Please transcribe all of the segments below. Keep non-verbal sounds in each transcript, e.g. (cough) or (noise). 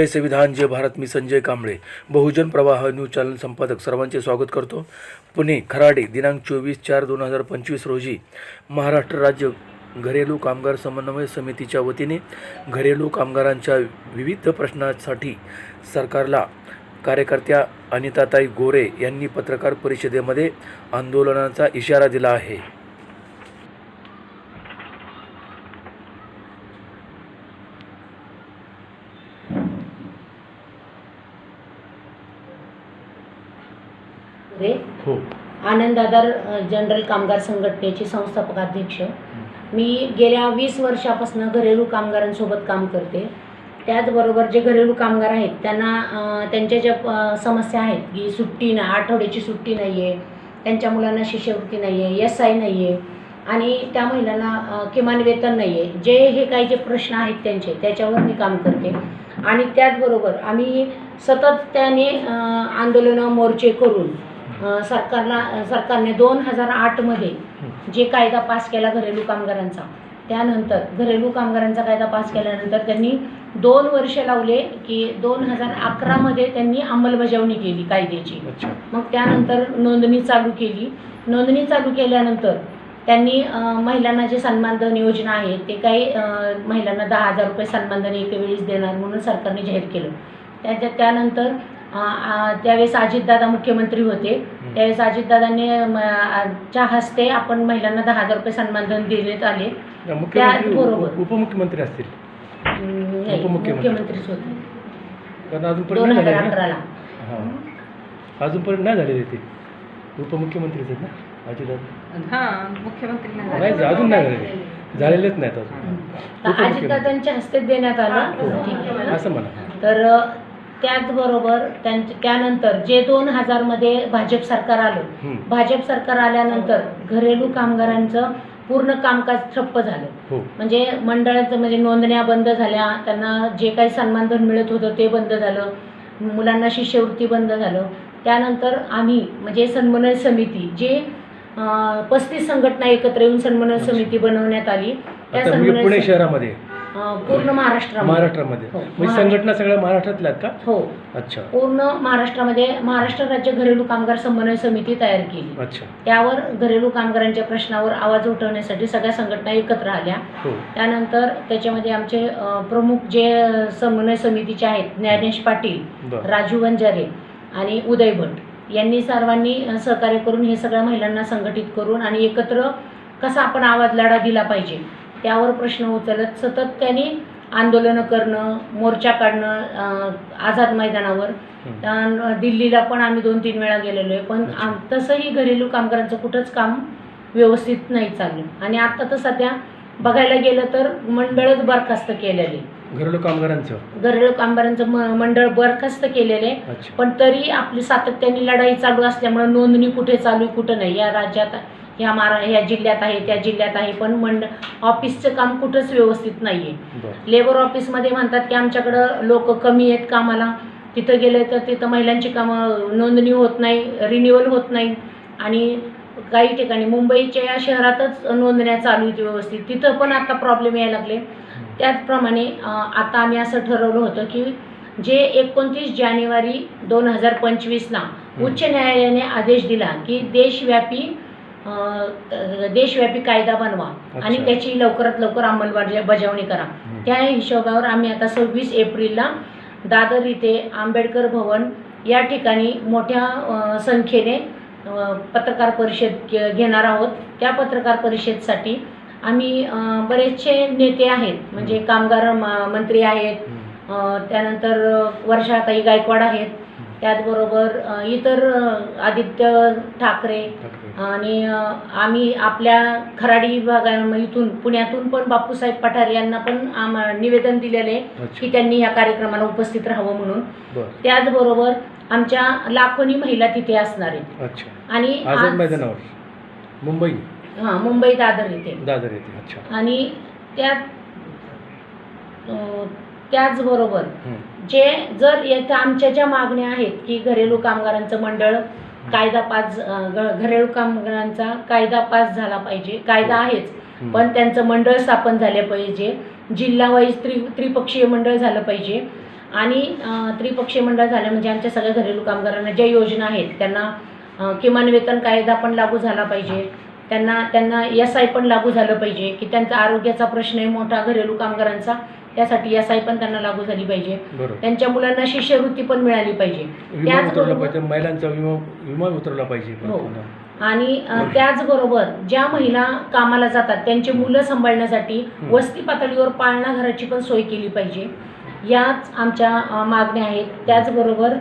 जय संविधान जय भारत मी संजय कांबळे. बहुजन प्रवाह news channel संपादक सर्वांचे स्वागत करतो. पुणे खराडे दिनांक चोवीस चार दोन हजार पंचवीस रोजी महाराष्ट्र राज्य घरेलू कामगार समन्वय समितीच्या वतीने घरेलू कामगारांच्या विविध प्रश्नांसाठी सरकारला कार्यकर्त्या अनिताताई गोरे यांनी पत्रकार परिषदेमध्ये आंदोलनाचा इशारा दिला आहे. रे हो. आनंदादार जनरल कामगार संघटनेचे संस्थापक अध्यक्ष. मी गेल्या वीस वर्षापासून घरेलू कामगारांसोबत काम करते. त्याचबरोबर जे घरेलू कामगार आहेत त्यांना त्यांच्या ज्या समस्या आहेत की सुट्टी ना आठवड्याची सुट्टी नाही आहे त्यांच्या मुलांना शिष्यवृत्ती नाही आहे एस आय नाही आहे आणि त्या महिलांना किमान वेतन नाही आहे जे हे काही जे प्रश्न आहेत त्यांचे त्याच्यावर मी काम करते. आणि त्याचबरोबर आम्ही सातत्याने अ, आंदोलनं मोर्चे करून सरकारला सरकारने दोन हजार आठमध्ये जे कायदा पास केला घरेलू कामगारांचा त्यानंतर घरेलू कामगारांचा कायदा पास केल्यानंतर त्यांनी दोन वर्ष लावले की दोन हजार अकरामध्ये त्यांनी अंमलबजावणी केली कायद्याची. मग त्यानंतर नोंदणी चालू केली. नोंदणी चालू केल्यानंतर त्यांनी महिलांना जे सन्मानधन योजना आहे ते काही महिलांना दहा हजार रुपये सन्मानधन एके वेळीच देणार म्हणून सरकारने जाहीर केलं. त्याच्या त्यानंतर त्यावेळेस अजितदादा मुख्यमंत्री होते. त्यावेळेस अजितदादांनी च्या हस्ते आपण महिलांना दहा हजार रुपये सन्मानधन देण्यात आले. मुख्यमंत्री उप- उपमुख्यमंत्री असतील. नाही उपमुख्यमंत्री. मुख्यमंत्रीच होते. कारण अजूनपर्यंत दोन नाही हजार झाले ना? अकराला. हां. अजूनपर्यंत नाही झालेले ते. उपमुख्यमंत्रीच आहेत ना? अजितदादा. हा मुख्यमंत्री नाही. नाही अजून नाही झालेले. झालेलेच नाहीत अजून. तर उपमुख्यमंत्री. अजितदादांच्या हस्ते देण्यात आलं. ठीक आहे. असं म्हणा. तर त्याचबरोबर त्यांच्या त्यानंतर जे दोन हजारमध्ये भाजप सरकार आलं. भाजप सरकार आल्यानंतर घरेलू कामगारांचं पूर्ण कामकाज ठप्प झालं. हो. म्हणजे मंडळाचं म्हणजे नोंदण्या बंद झाल्या त्यांना जे काही सन्मानधन मिळत होतं ते बंद झालं मुलांना शिष्यवृत्ती बंद झालं. त्यानंतर आम्ही म्हणजे सन्मानन समिती जे पस्तीस संघटना एकत्र येऊन सन्मानन समिती बनवण्यात आली त्या सन्मानन शहरामध्ये पूर्ण महाराष्ट्रामध्ये. महाराष्ट्रामध्ये. हो, म्हणजे महाराष्ट्र- संघटना सगळ्या महाराष्ट्रातल्या आहेत का? हो. अच्छा. पूर्ण महाराष्ट्रामध्ये महाराष्ट्र राज्य घरेलू कामगार समन्वय समिती तयार केली. अच्छा. त्यावर घरेलू कामगारांच्या प्रश्नावर आवाज उठवण्यासाठी सगळ्या संघटना एकत्र आल्या. हो. त्यानंतर त्याच्यामध्ये आमचे अ, प्रमुख जे अ, समन्वय समितीचे आहेत ज्ञानेश पाटील बरं. राजू वंजारे आणि उदय भट यांनी सर्वांनी अ, सहकार्य करून हे सगळ्या महिलांना संघटित करून आणि एकत्र कसा आपण आवाज लढा दिला पाहिजे त्यावर प्रश्न उचलत सतत त्यांनी आंदोलनं करणं मोर्चा काढणं आझाद मैदानावर. दिल्लीला पण आम्ही दोन तीन वेळा गेलेलो आहे. पण तसंही घरेलू कामगारांचं कुठंच काम व्यवस्थित नाही चाललं. आणि आता तर सध्या बघायला गेलं तर मंडळच बरखास्त केलेले. घरेलू कामगारांचं? घरेलू कामगारांचं मंडळ बरखास्त केलेलं पण तरी आपली सातत्याने लढाई चालू असल्यामुळे नोंदणी कुठे चालू आहे कुठं नाही. या राज्यात ह्या मारा ह्या जिल्ह्यात आहे त्या जिल्ह्यात आहे पण मंड ऑफिसचं काम कुठंच व्यवस्थित नाही आहे बरं. लेबर ऑफिसमध्ये म्हणतात की आमच्याकडं लोक कमी आहेत कामाला. तिथं गेले तर तिथं महिलांची कामं नोंदणी होत नाही रिन्युअल होत नाही. आणि काही ठिकाणी मुंबईच्या या शहरातच नोंदण्या चालू आहेत व्यवस्थित. तिथं पण आता प्रॉब्लेम यायला लागले. त्याचप्रमाणे आता आम्ही असं ठरवलं होतं की जे एकोणतीस जानेवारी दोन हजार पंचवीसला उच्च न्यायालयाने आदेश दिला की देशव्यापी देशव्यापी कायदा बनवा आणि. त्याची लवकरात लवकर अंमलबजावणी करा. हं. त्या हिशोबावर आम्ही आता सव्वीस एप्रिलला दादर इथे आंबेडकर भवन या ठिकाणी मोठ्या संख्येने पत्रकार परिषद घे- घेणार आहोत. त्या पत्रकार परिषदेसाठी आम्ही बरेचसे नेते आहेत. म्हणजे कामगार म- मंत्री आहेत. त्यानंतर वर्षाताई गायकवाड आहेत. त्याचबरोबर इतर आदित्य ठाकरे. आणि आम्ही आपल्या खराडी विभागा इथून पुण्यातून पण बापूसाहेब पठारे यांना पण आम निवेदन दिलेले की त्यांनी या कार्यक्रमाला उपस्थित राहावं म्हणून. बरं. त्याचबरोबर आमच्या लाखोनी महिला तिथे असणार आहेत. आणि मुंबई? हां मुंबई दादर येथे दादर आणि त्यात त्याचबरोबर. जे जर येथे आमच्या ज्या मागण्या आहेत की घरेलू कामगारांचं मंडळ कायदा पास घरेलू कामगारांचा कायदा पास झाला पाहिजे कायदा आहेच. हं. पण त्यांचं मंडळ स्थापन झाले पाहिजे जिल्हा वाईज त्रि त्रिपक्षीय मंडळ झालं पाहिजे. आणि त्रिपक्षीय मंडळ झालं म्हणजे आमच्या सगळ्या घरेलू कामगारांना ज्या योजना आहेत त्यांना किमान वेतन कायदा पण लागू झाला पाहिजे. त्यांना त्यांना एस आय पण लागू झालं पाहिजे की त्यांचा आरोग्याचा प्रश्न आहे मोठा घरेलू कामगारांचा. त्यासाठी एस आय पण त्यांना लागू झाली पाहिजे. बरोबर. त्यांच्या मुलांना शिष्यवृत्ती पण मिळाली पाहिजे. विमा त्याचबरोबर- उतरला पाहिजे महिलांचा विमा विमा उतरला पाहिजे हो. आणि अ, त्याचबरोबर ज्या महिला कामाला जातात त्यांची मुलं सांभाळण्यासाठी हं. वस्ती पातळीवर पाळणा घराची पण सोय केली पाहिजे. याच आमच्या अ, मागण्या आहेत. त्याचबरोबर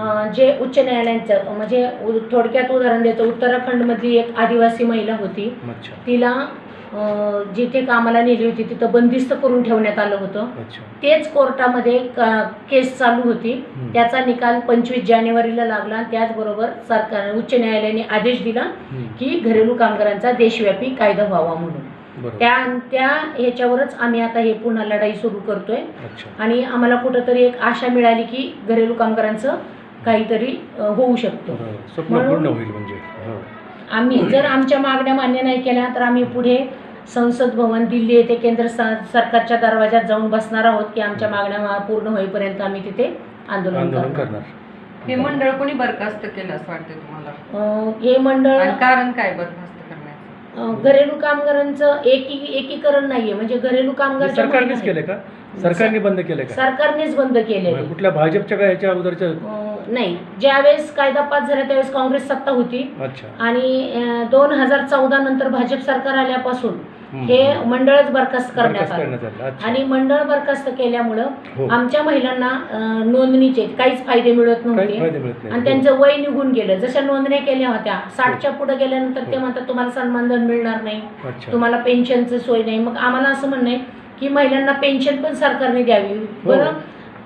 अ, जे उच्च न्यायालयांचं म्हणजे उ- थोडक्यात उदाहरण देतो. उत्तराखंडमधली एक आदिवासी महिला होती. अच्छा. तिला जिथे कामाला नेली होती तिथं बंदिस्त करून ठेवण्यात आलं होतं. तेच कोर्टामध्ये केस चालू होती. हं. त्याचा निकाल पंचवीस जानेवारीला लागला त्याचबरोबर सरकार उच्च न्यायालयाने आदेश दिला हं. की घरेलू कामगारांचा देशव्यापी कायदा व्हावा म्हणून. त्या त्या ह्याच्यावरच आम्ही आता हे पुन्हा लढाई सुरू करतोय. आणि आम्हाला कुठंतरी एक आशा मिळाली की घरेलू कामगारांचं काहीतरी होऊ शकतं. बरोबर. स्वप्न म्हणून- आम्ही जर आमच्या मागण्या मान्य नाही केल्या तर आम्ही पुढे संसद भवन दिल्ली येथे केंद्र स- सरकारच्या दरवाज्यात जाऊन बसणार आहोत की आमच्या मागण्या मा- पूर्ण होईपर्यंत आम्ही तिथे आंदोलन आंदोलन करणार. हे मंडळ कोणी बरखास्त केलं असं वाटतं तुम्हाला? अ, हे मंडळ आणि कारण काय बरखास्त करण्याचं? घरेलू कामगारांचं एकी एकीकरण नाहीये. म्हणजे घरेलू कामगार सरकारनेच केलंय का? सरकारने बंद केलंय आहेत, का? सरकारनेच बंद म्हणजे कुठल्या भाजपच्या काय ह्याच्या अगोदरच्या नाही ज्यावेळेस कायदा पास झाला त्यावेळेस काँग्रेस सत्ता होती. अच्छा. आणि दोन हजार चौदा नंतर भाजप सरकार आल्यापासून हं. हे मंडळच बरखास्त करण्यात आलं. करण्यात आलं. अच्छा. आणि मंडळ बरखास्त केल्यामुळं हो. आमच्या महिलांना अ, नोंदणीचे काहीच फायदे मिळत काही नव्हते फायदे मिळत नाही. आणि त्यांचं वय निघून गेलं. जशा नोंदण्या केल्या होत्या साठच्या पुढे गेल्यानंतर ते म्हणतात तुम्हाला सन्मानधन मिळणार नाही. हो. अच्छा. तुम्हाला पेन्शनचं सोय नाही. मग आम्हाला असं म्हणणं आहे की महिलांना पेन्शन पण सरकारने द्यावी. हो. बरं?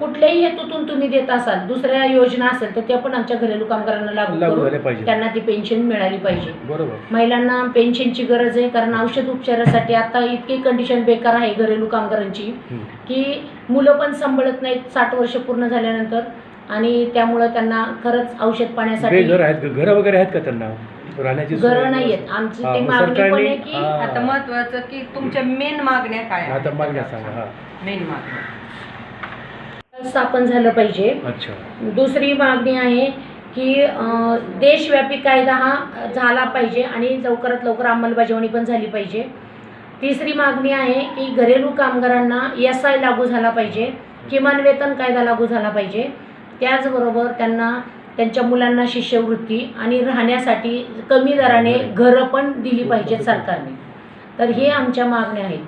कुठल्याही हेतूतून तुम्ही देत असाल दुसऱ्या योजना असेल तर त्या पण आमच्या घरेलू कामगारांना लागू लागू करून पाहिजे. त्यांना ती पेन्शन मिळाली पाहिजे. बरोबर. महिलांना पेन्शनची गरज आहे कारण औषध उपचारासाठी आता इतकी कंडिशन बेकार आहे घरेलू कामगारांची. की मुलं पण सांभाळत नाहीत साठ वर्ष पूर्ण झाल्यानंतर. आणि त्यामुळं त्यांना खरंच औषध पाण्यासाठी बेघर आहेत घरं वगैरे आहेत का त्यांना? राहण्याची सोय घरं नाही आहेत आमची हा, ती मग मागणी पण सरकारने- आहे की हा. आता महत्वाचं की तुमच्या मेन मागण्या काय आता मागण्या सांगा हा. मेन मागण्या. स्थापन झालं पाहिजे. अच्छा. दुसरी मागणी आहे की अं, देशव्यापी कायदा हा झाला पाहिजे आणि लवकरात लवकर अंमलबजावणी पण झाली पाहिजे. तिसरी मागणी आहे की घरेलू कामगारांना एस आय लागू झाला पाहिजे किमान वेतन कायदा लागू झाला पाहिजे. त्याचबरोबर त्यांना त्यांच्या मुलांना शिष्यवृत्ती आणि राहण्यासाठी कमी दराने घरं पण दिली पाहिजेत सरकारने. तर हे आमच्या मागण्या आहेत.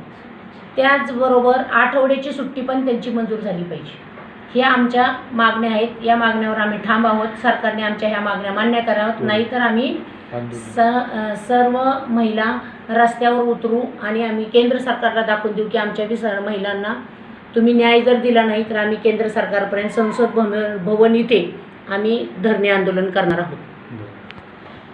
त्याचबरोबर आठवड्याची सुट्टी पण त्यांची मंजूर झाली पाहिजे. ह्या आमच्या मागण्या आहेत. या मागण्यावर आम्ही ठाम आहोत. सरकारने आमच्या ह्या मागण्या मान्य कराव्यात. नाहीतर आम्ही स सर्व महिला रस्त्यावर उतरू आणि आम्ही केंद्र सरकारला दाखवून देऊ की आमच्या बी सर्व महिलांना तुम्ही न्याय जर दिला नाही तर आम्ही केंद्र सरकारपर्यंत संसद भवन भवन इथे आम्ही धरणे आंदोलन करणार आहोत.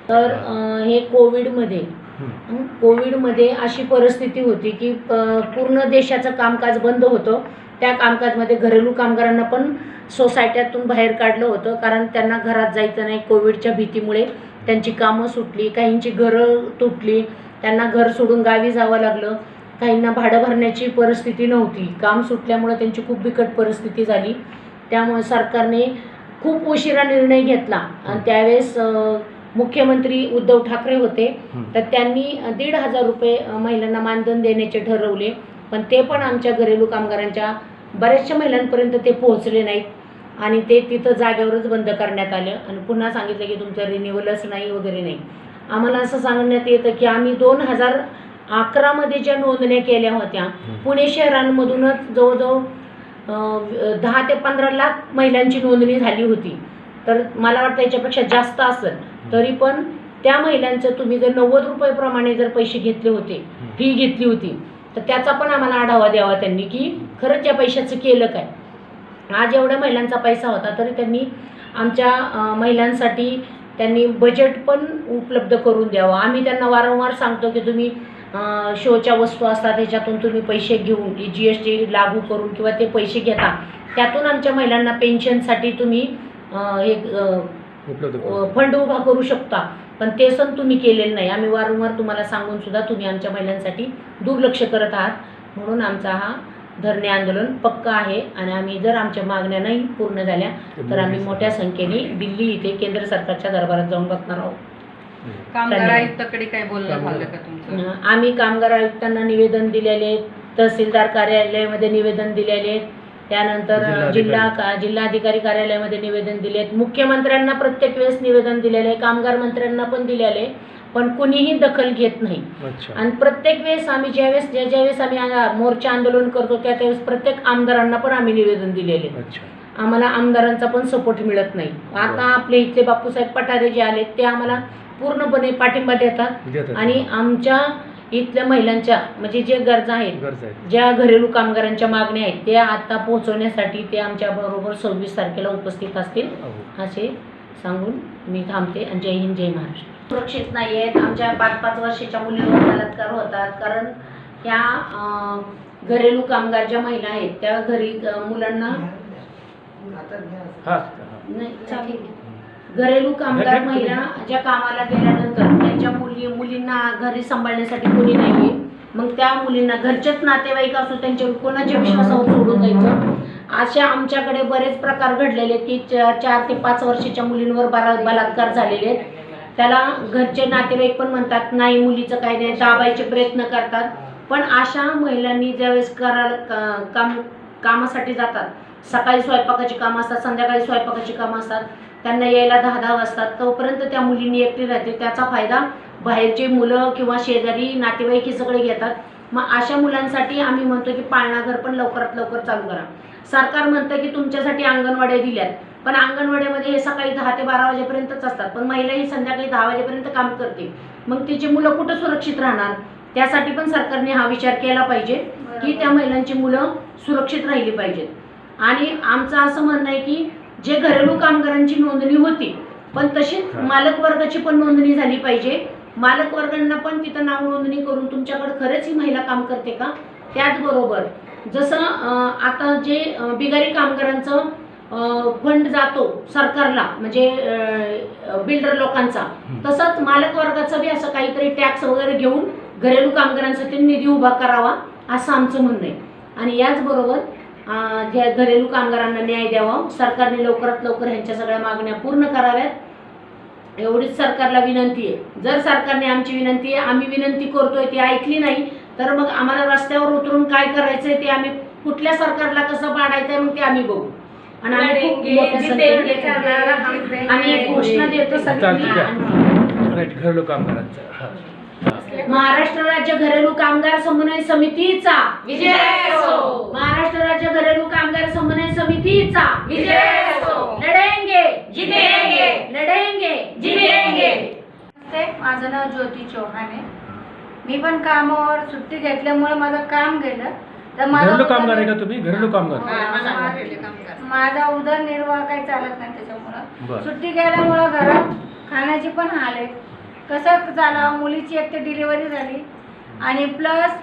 तर अ, हे कोविडमध्ये हं. कोविडमध्ये अशी परिस्थिती होती की प- पूर्ण देशाचं कामकाज बंद होतं. त्या कामकाजमध्ये घरेलू कामगारांना पण सोसायट्यातून बाहेर काढलं होतं कारण त्यांना घरात जायचं नाही कोविडच्या भीतीमुळे त्यांची कामं सुटली काहींची घरं तुटली त्यांना घर सोडून गावी जावं लागलं काहींना भाडं भरण्याची परिस्थिती नव्हती. काम सुटल्यामुळं त्यांची खूप बिकट परिस्थिती झाली. त्यामुळे सरकारने खूप उशिरा निर्णय घेतला. आणि त्यावेळेस मुख्यमंत्री उद्धव ठाकरे होते. तर त्यांनी दीड हजार रुपये महिलांना मानधन देण्याचे ठरवले. पण ते पण आमच्या घरेलू कामगारांच्या बऱ्याचशा महिलांपर्यंत ते पोहोचले नाहीत. आणि ते तिथं जागेवरच बंद करण्यात आलं. आणि पुन्हा सांगितलं की तुमचं रिन्युअलच नाही वगैरे नाही. आम्हाला असं सांगण्यात येतं की आम्ही दोन हजार अकरामध्ये ज्या नोंदण्या केल्या होत्या पुणे शहरांमधूनच जवळजवळ दहा ते पंधरा लाख महिलांची नोंदणी झाली होती. तर मला वाटतं याच्यापेक्षा जास्त असेल. तरी पण त्या महिलांचं तुम्ही जर नव्वद रुपयेप्रमाणे जर पैसे घेतले होते फी घेतली होती तर त्याचा पण आम्हाला आढावा द्यावा त्यांनी की खरंच या पैशाचं केलं काय आज एवढ्या महिलांचा पैसा होता तरी त्यांनी आमच्या महिलांसाठी त्यांनी बजेट पण उपलब्ध करून द्यावं आम्ही त्यांना वारंवार सांगतो की तुम्ही शोच्या वस्तू असतात त्याच्यातून तुम्ही पैसे घेऊन जी एस टी लागू करून किंवा ते पैसे घेता त्यातून आमच्या महिलांना पेन्शनसाठी तुम्ही हे करून. फंड उभा करू शकता पण ते सण तुम्ही केलेलं नाही. आम्ही वारंवार तुम्हाला सांगून सुद्धा तुम्ही आमच्या महिलांसाठी दुर्लक्ष करत आहात. म्हणून आमचा हा धरणे आंदोलन पक्क आहे आणि आम्ही जर आमच्या मागण्या नाही पूर्ण झाल्या तर आम्ही मोठ्या संख्येने दिल्ली इथे केंद्र सरकारच्या दरबारात जाऊन बसणार आहोत. कामगार. आयुक्ताकडे काय बोलणं कामगार. झालं का तुमचं? अं, आम्ही कामगार आयुक्तांना निवेदन दिलेले तहसीलदार कार्यालयामध्ये निवेदन दिलेले त्यानंतर. जिल्हा का जिल्हाधिकारी कार्यालयामध्ये निवेदन दिलेत मुख्यमंत्र्यांना प्रत्येक वेळेस निवेदन दिलेलं आहे. कामगार मंत्र्यांना पण दिलेलं आहे. पण कुणीही दखल घेत नाही. आणि प्रत्येक वेळेस आम्ही ज्यावेळेस ज्या ज्यावेळेस आम्ही मोर्चा आंदोलन करतो त्या त्यावेळेस प्रत्येक आमदारांना पण आम्ही निवेदन दिलेले आम्हाला आमदारांचा पण सपोर्ट मिळत नाही. आता आपले इथले बापूसाहेब पठारे जे आले ते आम्हाला पूर्णपणे पाठिंबा देतात. आणि आमच्या इथल्या महिलांच्या म्हणजे जे गरजा आहेत ज्या घरेलू कामगारांच्या मागण्या आहेत त्या आता पोहोचवण्यासाठी ते आमच्या बरोबर सव्वीस तारखेला उपस्थित असतील हो. असे सांगून मी थांबते. आणि जय हिंद जय महाराष्ट्र. सुरक्षित नाही आहेत. आमच्या पाच पाच वर्षाच्या मुलींवर बलात्कार होतात. कारण ह्या घरेलू कामगार ज्या महिला आहेत त्या घरी मुलांना हा. नाही चालेल. घरेलू कामगार महिला ज्या कामाला गेल्यानंतर त्यांच्या मुली मुलींना घरी सांभाळण्यासाठी कोणी नाहीये. मग त्या मुलींना घरचेच नातेवाईक असो त्यांच्यावर कोणाच्या विश्वासावर सोडून जायचं? अशा आमच्याकडे बरेच प्रकार घडलेले की चार ते पाच वर्षाच्या मुलींवर बरा बलात्कार झालेले आहेत. त्याला घरचे नातेवाईक पण म्हणतात नाही मुलीचं काही नाही दाबायचे प्रयत्न करतात. पण अशा महिलांनी ज्यावेळेस करायला का- काम कामासाठी जातात सकाळी स्वयंपाकाची कामं असतात संध्याकाळी स्वयंपाकाची कामं असतात त्यांना यायला दहा दहा वाजतात. तोपर्यंत त्या मुलींनी एकटी राहते. त्याचा फायदा बाहेरचे मुलं किंवा शेजारी नातेवाईक हे सगळे घेतात. मग अशा मुलांसाठी आम्ही म्हणतो की पाळणाघर पण लवकरात लवकर चालू करा. सरकार म्हणतं की तुमच्यासाठी अंगणवाड्या दिल्यात. पण अंगणवाड्यामध्ये हे सकाळी दहा ते बारा वाजेपर्यंतच असतात. पण महिला ही संध्याकाळी दहा वाजेपर्यंत काम करते. मग तिची मुलं कुठं सुरक्षित राहणार? त्यासाठी पण सरकारने हा विचार केला पाहिजे की त्या महिलांची मुलं सुरक्षित राहिली पाहिजेत. आणि आमचं असं म्हणणं आहे की जे घरेलू कामगारांची नोंदणी होती पण तशीच मालक वर्गाची पण नोंदणी झाली पाहिजे. मालक वर्गांना पण तिथं नाव नोंदणी करून तुमच्याकडे खरंच ही महिला काम करते का? त्याचबरोबर जसं आता जे बिगारी कामगारांचं फंड जातो सरकारला म्हणजे बिल्डर लोकांचा तसंच मालक वर्गाचा बी असं काहीतरी टॅक्स वगैरे घेऊन घरेलू कामगारांसाठी निधी उभा करावा असं आमचं म्हणणं आहे. आणि याचबरोबर ज्या घरेलू कामगारांना न्याय द्यावा. सरकारने लवकरात लवकर ह्यांच्या सगळ्या मागण्या पूर्ण कराव्यात. एवढीच सरकारला विनंती आहे. जर सरकारने आमची विनंती आहे आम्ही विनंती करतोय ती ऐकली नाही तर मग आम्हाला रस्त्यावर उतरून काय करायचंय ते आम्ही कुठल्या सरकारला कसं पाडायचंय मग ते आम्ही बघू. आणि आम्ही घोषणा देतो? सगळ्यांना. राईट घरेलू कामगारांचं महाराष्ट्र राज्य घरेलू कामगार समन्वय समितीचा विजय असो. महाराष्ट्र राज्य घरेलू कामगार समन्वय समितीचा विजय असो. लढेंगे जितेंगे. लढेंगे जितेंगे. नमस्ते माझं नाव ज्योती चौहान आहे मी पण कामावर सुट्टी घेतल्यामुळे माझं काम गेलं तर घरेलू कामगार आहे का तुम्ही घरेलू कामगार हा, माझा उदरनिर्वाह काही चालत नाही त्याच्यामुळं. सुट्टी गेल्यामुळं घरात खाण्याची पण हाल आहे कसं झालं? मुलीची एक तर डिलिव्हरी झाली. आणि प्लस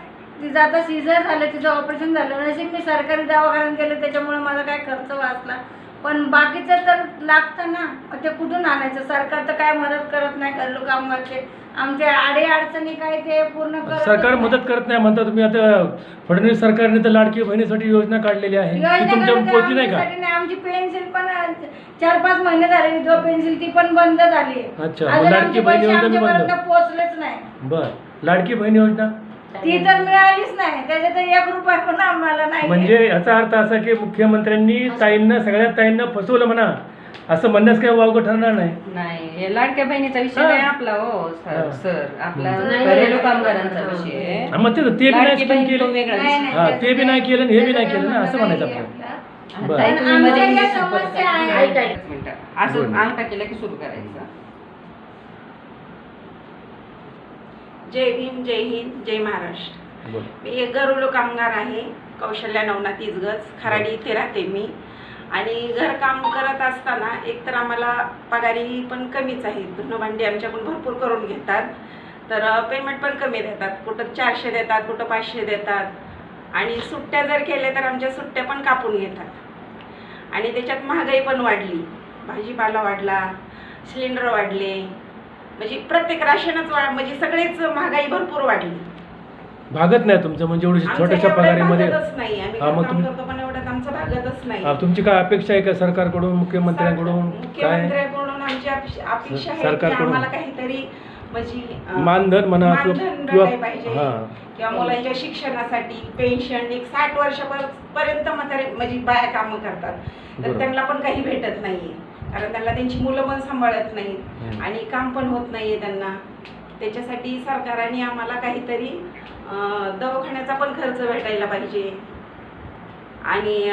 तिचं आता सीझर झालं तिचं ऑपरेशन झालं. नशीब मी सरकारी दवाखान्यात गेले त्याच्यामुळे माझा काय खर्च वाचला. पण बाकीचं तर लागतं ना. ते कुठून आणायचं? सरकार तर काय मदत करत नाही घरलो कामगारचे आमच्या आडे अडचणी काय ते पूर्ण सरकार नाही. मदत करत नाही म्हणता तुम्ही. आता फडणवीस सरकारने तर लाडकी बहिणीसाठी योजना काढलेली आहे. ती योजना तुमच्या करते, पोहोचली नाही का? आमच्यासाठी नाही. आमची पेन्सिल पण चार पाच महिने झाले. विधवा पेन्सिल ती पण बंद झाली. अच्छा, मग अजून लाडकी आमचे बहीण पैसे योजना बी बंद. आमच्यापर्यंत पोहोचलेच नाही. बर. लाडकी बहीण योजना? ती तर मिळालीच नाही त्याच्यात एक रुपया पण आम्हाला नाही म्हणजे याचा अर्थ असा की मुख्यमंत्र्यांनी ताईंना सगळ्या ताईंना फसवलं म्हणा असं म्हणण्यास काही वावगं ठरणार नाही नाही हे लाडक्या बहिणीचा विषय. नाही आपला हो सर. सर आपला नाही. घरेलू कामगारांचा विषय आहे. हा, मग ते ते बी नाही लाडकी बहीण तो केली वेगळा नाही, विषय नाही, हा, त्याचं ते बी नाही केलं आणि हे बी नाही केलं ना, असं म्हणायचं आपल्याला. आपलं. बरं. समस्या. आहेत. एक मिनिटं. असं. अंगठा केला की सुरू करायचं जय भीम जय हिंद जय महाराष्ट्र. मी एक घरेलू कामगार आहे कौशल्या नवनाथ इजगज खराडी इथे राहते मी. आणि घरकाम करत असताना एकतर आम्हाला पगारी पण कमीच आहे. धुणं भांडी आमच्याकडून भरपूर करून घेतात. तर पेमेंट पण कमी देतात. कुठं चारशे देतात कुठं पाचशे देतात. आणि सुट्ट्या जर केल्या तर आमच्या सुट्ट्या पण कापून घेतात. आणि त्याच्यात महागाई पण वाढली. भाजीपाला वाढला सिलेंडर वाढले. म्हणजे प्रत्येक राशनच म्हणजे सगळेच महागाई भरपूर वाढली. भागत नाही तुमचं म्हणजे एवढी आमचं छोट्याशा एवढं पगारीमध्ये. भागतच नाही आम्ही हा, मग काम तुम्ही- करतो पण एवढ्यात आमचं भागतच नाही. हा, तुमची काय अपेक्षा आहे का सरकारकडून मुख्यमंत्र्यांकडून? काय मुख्यमंत्र्यांकडून आमची अपेक्षा अपेक्षा आहे की सरकारकडून? आम्हाला काहीतरी म्हणजे अं, मानधन म्हणा किंवा- मानधन किंवा भेटायला पाहिजे. हा. किंवा मुलांच्या शिक्षणासाठी पेन्शन एक साठ वर्षापर्यंत म्हातारे म्हणजे बाया कामं करतात. तर बरोबर. त्यांना पण काही भेटत नाहीये. कारण त्यांना त्यांची मुलं पण सांभाळत नाहीत. आणि काम पण होत नाहीये त्यांना. त्याच्यासाठी सरकारने आम्हाला काहीतरी दवाखान्याचा पण खर्च भेटायला पाहिजे. आणि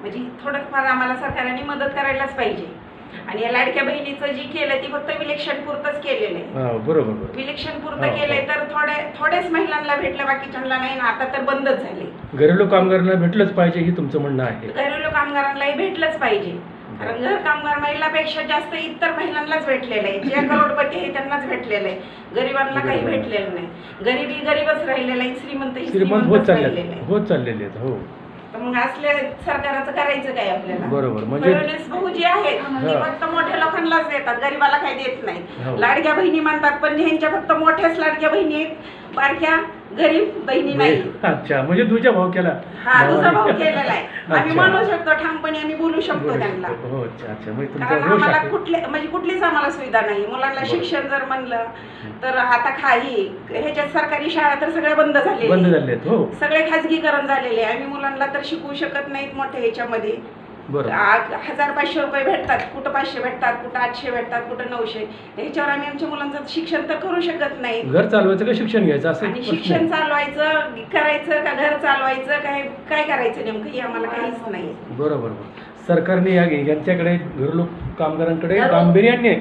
म्हणजे थोडंफार आम्हाला सरकारने मदत करायलाच पाहिजे. आणि या लाडक्या बहिणीचं जी केलं ती फक्त विलेक्षण पुरतच केलेलं आहे हा बरोबर बरोबर. विलेक्षण हो, पुरतं हो. केलंय तर थोडे थोडेच महिलांना भेटलं बाकीच्यांना नाही ना. आता तर बंदच झाले. घरेलू कामगारांना भेटलंच पाहिजे ही तुमचं म्हणणं आहे. घरेलू कामगारांनाही भेटलंच पाहिजे. कारण घर कामगार महिलापेक्षा जास्त इतर महिलांनाच भेटलेलं आहे. जे करोडपती आहे त्यांनाच भेटलेलं आहे. गरिबांना काही. भेटलेलं नाही. गरिबी गरीबच राहिलेला आहे. श्रीमंत ही श्रीमंत होत श्रीमंतच चालले राहिलेलं आहे. होत चाललेले आहेत हो. तर मग असल्या सरकाराचं करायचं काय आपल्याला? बरोबर. म्हणजे फडणवीस भाऊ जे आहेत ते हा. फक्त मोठ्या लोकांनाच देतात. गरीबाला काही देत हो. नाही लाडक्या बहिणी मानतात पण ह्यांच्या फक्त मोठ्याच लाडक्या बहिणी आहेत. बारक्या. गरीब बहिणी नाही अच्छा म्हणजे तुझ्या भाऊ केला. हा दुसरा भाऊ केलेला आहे. आम्ही अच्छा. म्हणू शकतो ठामपणे आम्ही बोलू शकतो त्यांना. हो अच्छा अच्छा. म्हणजे तुमचा कारण रोष आम्हाला आहे. कुठले म्हणजे कुठलीच आम्हाला सुविधा नाही. मुलांना. शिक्षण जर म्हणलं तर आता खाई ह्याच्यात सरकारी शाळा तर सगळ्या बंद बंद. झाले आहेत हो. सगळे खाजगीकरण झालेले आहे. आम्ही मुलांना तर शिकवू शकत नाहीत मोठ्या ह्याच्यामध्ये. हजार पाचशे रुपये भेटतात कुठं पाचशे भेटतात कुठं आठशे भेटतात कुठं नऊशे. ह्याच्यावर आम्ही आमच्या मुलांचं शिक्षण तर करू शकत नाही. घर चालवायचं का शिक्षण घ्यायचं असं आणि शिक्षण. चालवायचं करायचं का घर चालवायचं काय काय करायचं नेमकं हे आम्हाला काहीच नाही. बरोबर बरोबर. सरकारने या यांच्याकडे घरलोक कामगारांकडे गांभीर्याने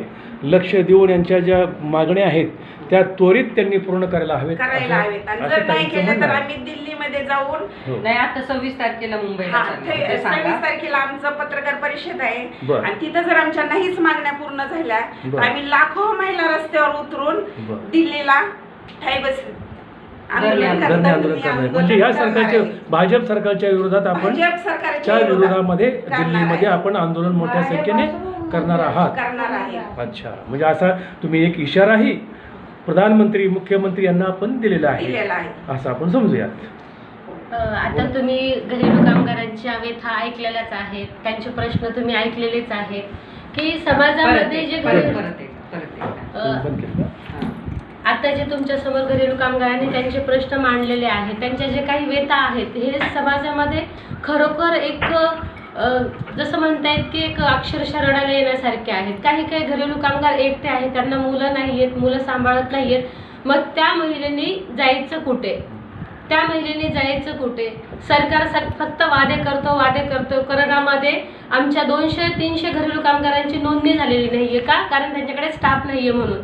लक्ष देऊन यांच्या ज्या मागण्या आहेत त्या त्वरित त्यांनी पूर्ण करायला हवेत करायला असं- हवेत आणि असं जर नाही त्यांचं केलं म्हणणं तर आहे. आम्ही दिल्लीमध्ये जाऊन हो. नाही आता सव्वीस तारखेला मुंबईला हा, चाललो. ते- ते सांगा सव्वीस तारखेला आमचं पत्रकार परिषद आहे बरं. आणि तिथं जर आमच्या नाहीच मागण्या पूर्ण झाल्या तर बरं. आम्ही लाखो महिला रस्त्यावर उतरून बरं. दिल्लीला ठाई बस धरणे आंदोलन करणार आहे. म्हणजे या करणार सरकारच्या. भाजप सरकारच्या विरोधात आपण भाजप सरकारच्या च्या विरोधामध्ये करणार दिल्लीमध्ये. आपण आंदोलन मोठ्या संख्येने करणार आहात करणार आहे अच्छा म्हणजे असा तुम्ही एक इशाराही प्रधानमंत्री मुख्यमंत्री यांना आपण दिलेला आहे दिलेला आहे असं आपण समजूयात अ, आता तुम्ही घरेलू कामगारांच्या व्यथा ऐकलेल्याच आहेत त्यांचे प्रश्न तुम्ही ऐकलेलेच आहेत की परत समाजामध्ये जे घरेलू परत परत. अ, केलं. आता जे तुमच्यासमोर घरेलू कामगारांनी त्यांचे प्रश्न मांडलेले आहेत त्यांच्या जे काही व्यथा आहेत हे समाजामध्ये खरोखर एक जसं म्हणता येत की एक अक्षरशः रडायला येण्यासारखे आहेत. काही काही घरेलू कामगार एकटे आहेत त्यांना मुलं नाही आहेत मुलं सांभाळत नाही आहेत मग त्या महिलेनी जायचं कुठे? त्या महिलेने जायचं कुठे? सरकार सर फक्त वादे करतो वादे करतो. करणामध्ये आमच्या दोनशे तीनशे घरेलू कामगारांची नोंदणी झालेली नाही आहे का? कारण त्यांच्याकडे स्टाफ नाही आहे म्हणून.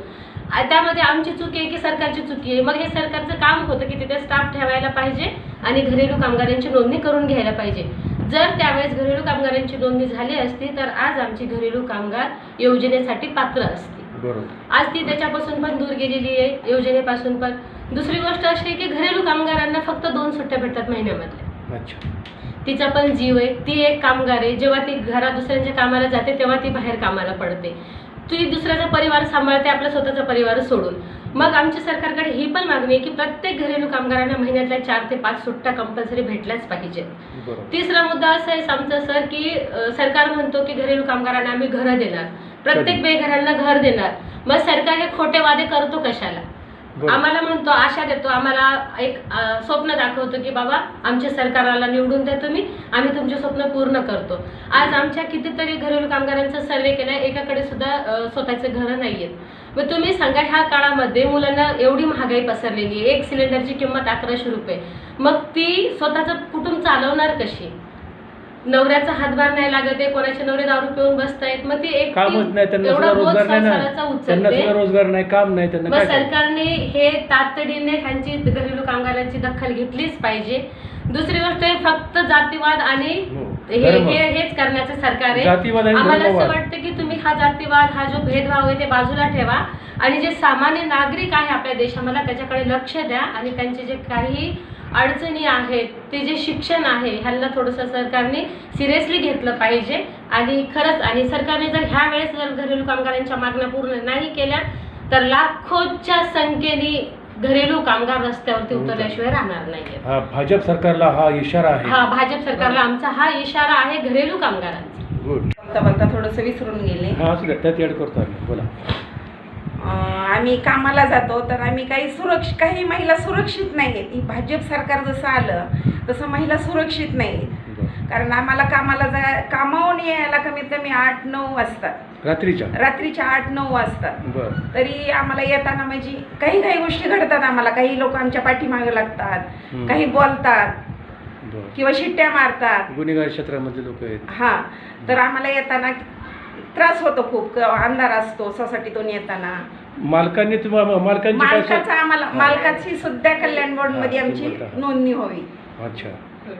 त्यामध्ये आमची चुकी आहे की सरकारची चुकी आहे. मग हे सरकारचं काम होतं की तिथे स्टाफ ठेवायला पाहिजे आणि घरेलू कामगारांची नोंदणी करून घ्यायला पाहिजे. जर त्यावेळेस घरेलू कामगारांची नोंदणी झाली असती तर आज आमची घरेलू कामगार योजनेसाठी पात्र असती. आज ती त्याच्यापासून पण दूर गेलेली आहे योजनेपासून पण. दुसरी गोष्ट अशी आहे की घरेलू कामगारांना फक्त दोन सुट्ट्या भेटतात महिन्यामधल्या अच्छा. तिचा पण जीव आहे ती एक कामगार आहे. जेव्हा ती घरात दुसऱ्यांच्या कामाला जाते तेव्हा ती बाहेर कामाला पडते. ती दुसऱ्याचा परिवार सांभाळते आपला स्वतःचा परिवार सोडून. मग आमच्या सरकारकडे ही पण मागणी आहे की प्रत्येक घरेलू कामगारांना महिन्यातल्या चार ते पाच सुट्ट्या कंपल्सरी भेटल्याच पाहिजेत. तिसरा मुद्दा असा आहे आमचा सर की सरकार म्हणतो की घरेलू कामगारांना आम्ही घरं देणार. प्रत्येक? बेघरांना घर देणार. मग सरकार हे खोटे वादे करतो कशाला? आम्हाला म्हणतो आशा देतो आम्हाला एक स्वप्न दाखवतो की बाबा आमच्या सरकारला निवडून द्या तुम्ही आम्ही तुमचे स्वप्न पूर्ण करतो. आज आमच्या कितीतरी घरेलू कामगारांचा सर्वे केला एकाकडे सुद्धा स्वतःचे घरं नाही आहेत मग तुम्ही सांगा ह्या काळामध्ये मुलांना एवढी महागाई पसरलेली आहे एक सिलेंडरची किंमत अकराशे रुपये. मग ती स्वतःचं कुटुंब चालवणार कशी? नवऱ्याचा हातभार नाही लागत आहे कोणाचे नवरे दारू पिऊन बसतायत मग ती एक कामच नाही त्यांना एवढा सुद्धा बोध रोजगार नाही संसाराचा ना त्यांना उचलते सुद्धा रोजगार नाही काम नाही त्यांना मग काय करायचं? सरकारने हे तातडीने ह्यांची घरेलू कामगारांची दखल घेतलीच पाहिजे दुसरी गोष्ट फक्त जातीवाद आणि हो. हे धर्म. हे हेच करण्याचं सरकार आहे जातीवाद आणि आम्हाला असं धर्मवाद. वाटतं की तुम्ही हा जातीवाद हा जो भेदभाव आहे ते बाजूला ठेवा आणि जे सामान्य नागरिक आहे आपल्या देशामध्ये त्याच्याकडे लक्ष द्या आणि त्यांचे जे काही अडचणी आहेत ते जे शिक्षण आहे ह्यांना थोडंसं सरकारने सिरियसली घेतलं पाहिजे. आणि खरंच आणि सरकारने जर ह्या वेळेस जर घरेलू कामगारांच्या मागण्या पूर्ण नाही केल्या तर लाखोच्या संख्येने घरेलू कामगार रस्त्यावरती उतरल्याशिवाय राहणार नाही हा भाजप सरकारला हा इशारा आहे. हा भाजप सरकारला आमचा हा इशारा आहे घरेलू कामगारांचा. गुड. बोलता बोलता थोडंसं विसरून गेले. हा त्यात ऍड करतो आम्ही. बोला. आम्ही कामाला जातो तर आम्ही काही सुरक्षित काही महिला सुरक्षित नाही आहेत ही भाजप सरकार जसं आलं तसं महिला सुरक्षित नाही आहेत. कारण आम्हाला कामाला जा कामावून यायला कमीत कमी आठ नऊ वाजतात रात्रीच्या? रात्रीच्या आठ नऊ वाजतात तरी आम्हाला येताना म्हणजे काही काही गोष्टी घडतात आम्हाला. काही लोक आमच्या पाठीमागे लागतात. काही बोलतात किंवा शिट्ट्या मारतात. गुन्हेगार क्षेत्रामधले लोक आहेत. हा. तर आम्हाला येताना त्रास होतो खूप क- अंधार असतो सोसायटीतून येताना. मालकांनी तुम्हाला मालकांची काय मालकाचा आम्हाला हा. मालकाची सुद्धा कल्याण बोर्डमध्ये हा, ते आमची बोलता. नोंदणी व्हावी अच्छा.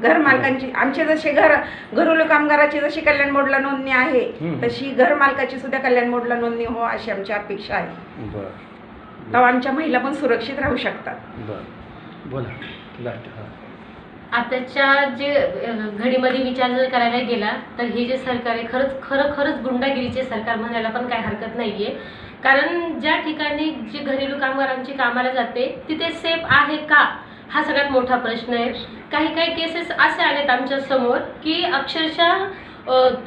घर मालकांची आमचे जसे घर घरुलू कामगाराची जशी कल्याण बोर्डला नोंदणी आहे हम्म. तशी घर मालकाची सुद्धा कल्याण बोर्डला नोंदणी हो अशी आमची अपेक्षा आहे. बर. तेव्हा आमच्या महिला पण सुरक्षित राहू शकतात. बर. बोला. लास्ट. हा. आताच्या जे घडीमध्ये विचार जर करायला गेला तर हे जे सरकार आहे खरंच खरं खरंच गुंडागिरीचे सरकार म्हणायला पण काही हरकत नाही आहे कारण ज्या ठिकाणी जे घरेलू कामगार आमची कामाला जाते तिथे सेफ आहे का? हा सगळ्यात मोठा प्रश्न आहे. काही काही केसेस असे आलेत आमच्यासमोर की अक्षरशः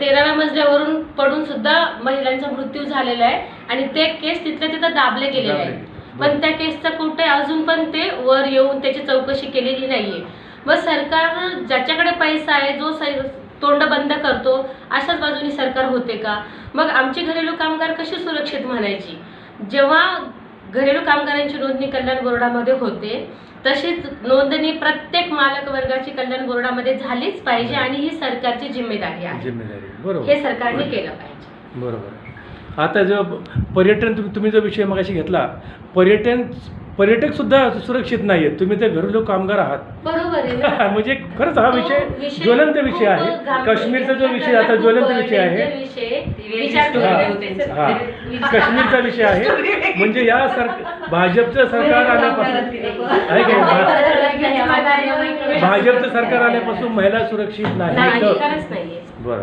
तेराव्या मजल्यावरून पडून सुद्धा महिलांचा मृत्यू झालेला आहे आणि ते केस तिथल्या तिथं दाबले गेलेले आहेत. पण त्या केसचा कुठे अजून पण ते वर येऊन त्याची चौकशी केलेली नाहीये. मग सरकार ज्याच्याकडे पैसा आहे जो सै तोंड बंद करतो अशाच बाजूनी सरकार होते का? मग आमचे घरेलू कामगार कसे सुरक्षित म्हणायची? जेव्हा घरेलू कामगारांची नोंदणी कल्याण बोर्डामध्ये होते तशीच नोंदणी प्रत्येक मालक वर्गाची कल्याण बोर्डामध्ये झालीच पाहिजे आणि ही सरकारची जिम्मेदारी आहे. जिम्मेदारी बरोबर. हे सरकारने केलं पाहिजे. बरोबर. आता जो पर्यटन तुम्ही तुम्ही जो विषय मगाशी घेतला पर्यटन पर्यटक सुद्धा सुरक्षित नाही आहेत तुम्ही ते घरेलू कामगार आहात. बरोबर आहे. ना (laughs) म्हणजे खरंच हा तो विषय ज्वलंत विषय खूप आहे. गांभीर्य- काश्मीरचा जो विषय आता ज्वलंत विषय आहे. विषय विचार हा. हा. काश्मीरचा विषय आहे. म्हणजे या सर भाजपचं सरकार आल्यापासून आहे. की? भाजपचं सरकार आल्यापासून महिला सुरक्षित नाही नाही तर- खरंच नाहीये बरं.